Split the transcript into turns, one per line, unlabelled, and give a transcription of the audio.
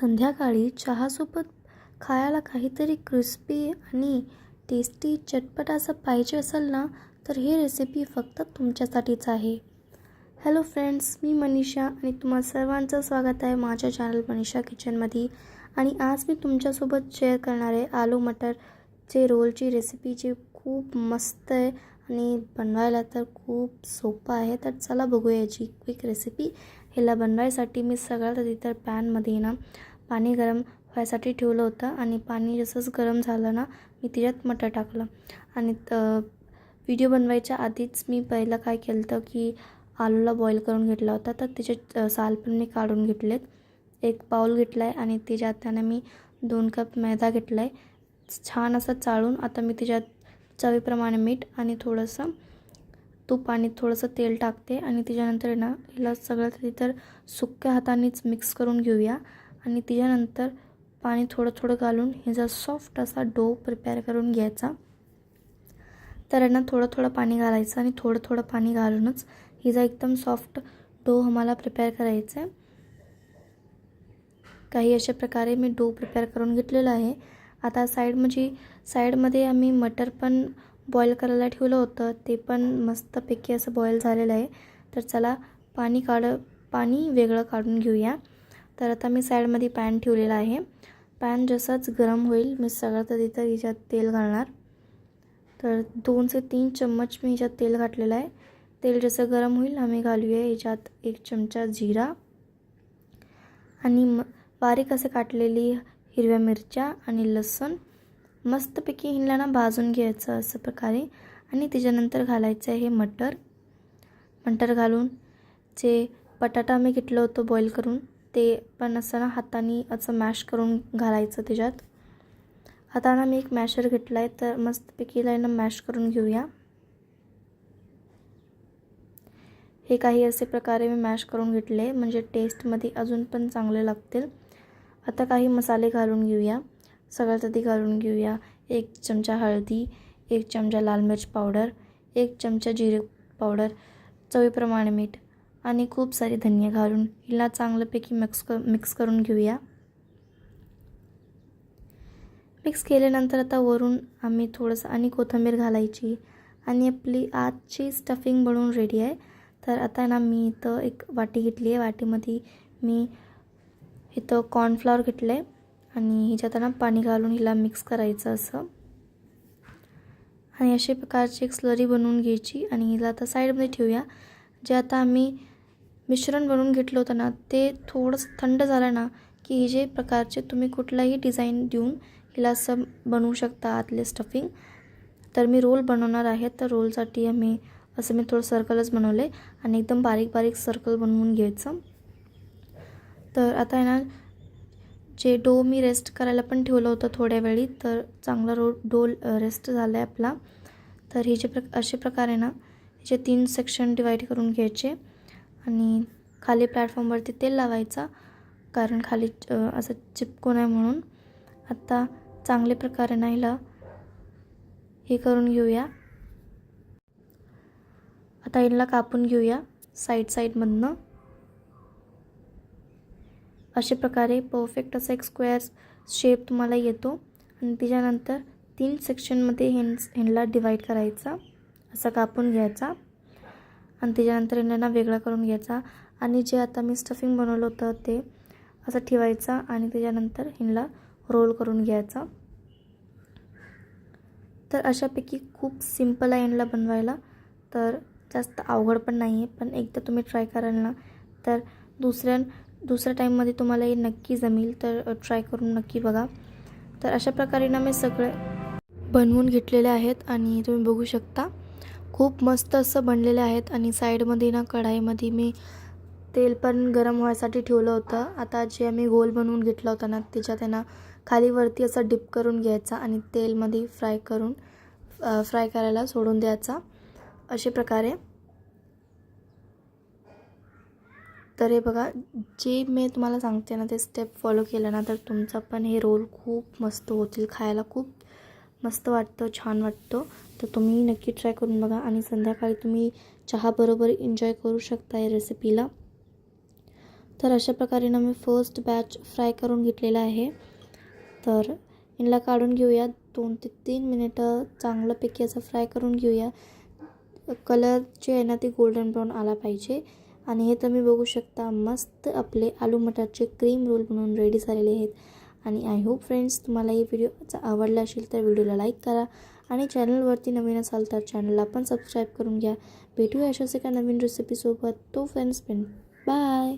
संध्याकाळी चहासोबत खायला काहीतरी क्रिस्पी आणि टेस्टी चटपट असं पाहिजे असेल ना तर ही रेसिपी फक्त तुमच्यासाठीच आहे. हॅलो फ्रेंड्स मी मनीषा आणि तुम्हा सर्वांचं स्वागत आहे माझ्या चॅनल मनीषा किचनमध्ये आणि आज मी तुमच्यासोबत शेअर करणार आहे आलू मटरचे रोलची रेसिपी जी खूप मस्त आहे आणि बनवायला तर खूप सोपं आहे. तर चला बघूया याची क्विक रेसिपी ह्याला बनवायसाठी मी सगळ्यात आधी तर पॅनमध्ये ना पाणी गरम व्हायसाठी ठेवलं होतं आणि पाणी जसंच गरम झालं ना मी तिच्यात मटर टाकलं. आणि व्हिडिओ बनवायच्या आधीच मी पहिलं काय केलं होतं की आलूला बॉईल करून घेतला होता तर त्याचे साल पण मी काढून घेतलेत. एक पाऊल घेतला आहे आणि त्याच्यात त्याने मी दोन कप मैदा घेतला आहे छान असं चाळून आता मी त्याच्यात चवीप्रमाणे मीठ आणि थोडंसं तूप आणि थोडंसं तेल टाकते आणि त्याच्यानंतर ना हिला सगळं तर सुक्या हातानेच मिक्स करून घेऊया. आणि त्याच्यानंतर पाणी थोडं थोडं घालून ह्याचा सॉफ्ट असा डो प्रिपेअर करून घ्यायचा. तर यांना थोडं थोडं पाणी घालायचं आणि थोडं थोडं पाणी घालूनच हिचा एकदम सॉफ्ट डो आम्हाला प्रिपेअर करायचा आहे काही अशा प्रकारे मी डो प्रिपेअर करून घेतलेला आहे. आता साईड म्हणजे साईडमध्ये आम्ही मटर पण बॉईल करायला ठेवलं होतं. ते पण मस्तपैकी असं बॉईल झालेलं आहे. तर चला पाणी काढ पाणी वेगळं काढून घेऊया. तर आता मी साईडमध्ये पॅन ठेवलेला आहे. पॅन जसंच गरम होईल मी सगळ्यात आधी तर ह्याच्यात तेल घालणार. तर दोन ते तीन चम्मच मी ह्याच्यात तेल घातलेलं आहे. तेल जसं गरम होईल आम्ही घालूया ह्याच्यात एक चमचा जिरा. आणि म बारीक असे काटलेली हिरव्या मिरच्या आणि लसूण. मस्तपैकी हिला ना भाजून घ्यायचं असं प्रकारे. आणि त्याच्यानंतर घालायचं आहे हे मटर. मटर घालून जे बटाटा मी घेतलं होतं बॉईल करून ते पण असं ना हाताने असं मॅश करून घालायचं त्याच्यात. हाताना मी एक मॅशर घेतला आहे तर मस्तपैकी ना मॅश करून घेऊया. हे काही असे प्रकारे मी मॅश करून घेतले म्हणजे टेस्टमध्ये अजून पण चांगले लागतील. आता काही मसाले घालून घेऊया. सगळ्यात आधी घालून घेऊया. एक चमचा हळदी एक चमचा लाल मिर्च पावडर एक चमचा जिरे पावडर चवीप्रमाणे मीठ आणि खूप सारे धनिया घालून हिला चांगल्यापैकी मिक्स कर मिक्स करून घेऊया. मिक्स केल्यानंतर आता वरून आम्ही थोडंसं आणि कोथिंबीर घालायची आणि आपली आजची स्टफिंग बनवून रेडी आहे. तर आता ना मी इथं एक वाटी घेतली आहे. वाटीमध्ये मी इथं कॉर्नफ्लॉवर घेतलं आहे आणि ह्याच्यात ना पाणी घालून हिला मिक्स करायचं असं. आणि अशा प्रकारची एक स्लरी बनवून घ्यायची आणि हिला आता साईडमध्ये ठेवूया. जे आता आम्ही मिश्रण बनवून घेतलं होतं ना ते थोडंसं थंड झालं ना की हे जे प्रकारचे तुम्ही कुठलाही डिझाईन देऊन हिला असं बनवू शकता आतले स्टफिंग तर मी रोल बनवणार आहे. तर रोलसाठी आम्ही असं मी थोडं सर्कलच बनवले आणि एकदम बारीक बारीक सर्कल बनवून घ्यायचं. तर आता आहे ना जे डो मी रेस्ट करायला पण ठेवलं होतं थोड्या वेळी तर चांगला रो डो रेस्ट झाला आहे आपला. तर हे जे प्र असे प्रकारे ना ह्याचे तीन सेक्शन डिवाईड करून घ्यायचे आणि खाली प्लॅटफॉर्मवरती तेल लावायचा कारण खाली असं चिपकून आहे म्हणून. आत्ता चांगल्या प्रकारे ना हिला हे करून घेऊया. आता हिला कापून घेऊया साईड साईडमधनं अशा प्रकारे परफेक्ट असा एक स्क्वेअर शेप तुम्हाला येतो. आणि त्याच्यानंतर तीन सेक्शनमध्ये हेन ह्यांना डिवाईड करायचा. असा कापून घ्यायचा. आणि त्याच्यानंतर ह्यांना वेगळा करून घ्यायचा. आणि जे आता मी स्टफिंग बनवलं होतं ते असं ठेवायचा. आणि त्याच्यानंतर ह्यांना रोल करून घ्यायचा. तर अशापैकी खूप सिंपल आहे ह्यांना बनवायला. तर जास्त अवघड पण नाही आहे पण एकदा तुम्ही ट्राय कराल ना तर दुसऱ्या दुसऱ्या टाईममध्ये तुम्हाला हे नक्की जमेल तर ट्राय करून नक्की बघा. तर अशा प्रकारे ना मी सगळे बनवून घेतलेले आहेत आणि तुम्ही बघू शकता. खूप मस्त असं बनलेले आहेत आणि साईडमध्ये ना कढाईमध्ये मी तेल पण गरम व्हायसाठी ठेवलं होतं. आता जे आम्ही गोल बनवून घेतला होता ना त्याच्यात त्यांना खालीवरती असं डिप करून घ्यायचा आणि तेलमध्ये फ्राय करून फ्राय करायला सोडून द्यायचा. अशा प्रकारे. तर हे बघा जे मी तुम्हाला सांगते ना ते स्टेप फॉलो केलं ना तर तुमचा पण हे रोल खूप मस्त होतील खायला खूप मस्त वाटतं छान वाटतं. तर तुम्ही नक्की ट्राय करून बघा आणि संध्याकाळी तुम्ही चहाबरोबर एन्जॉय करू शकता या रेसिपीला तर अशा प्रकारे ना मी फर्स्ट बॅच फ्राय करून घेतलेला आहे. तर यांना काढून घेऊया दोन ते तीन मिनिटं चांगल्यापैकी असं फ्राय करून घेऊया. कलर जे आहे ना ते गोल्डन ब्राऊन आला पाहिजे. आणि हे तुम्ही बघू शकता मस्त आपले आलू मटारचे क्रीम रोल बनवून रेडी झालेले आहेत. आणि आय होप फ्रेंड्स तुम्हाला ही व्हिडिओ आवडला असेल तर व्हिडिओला लाईक करा आणि चॅनलवरती नवीन असाल तर चॅनलला पण सबस्क्राईब करून घ्या. भेटूया अशाच एका नवीन रेसिपीसोबत तो फ्रेंड्स बाय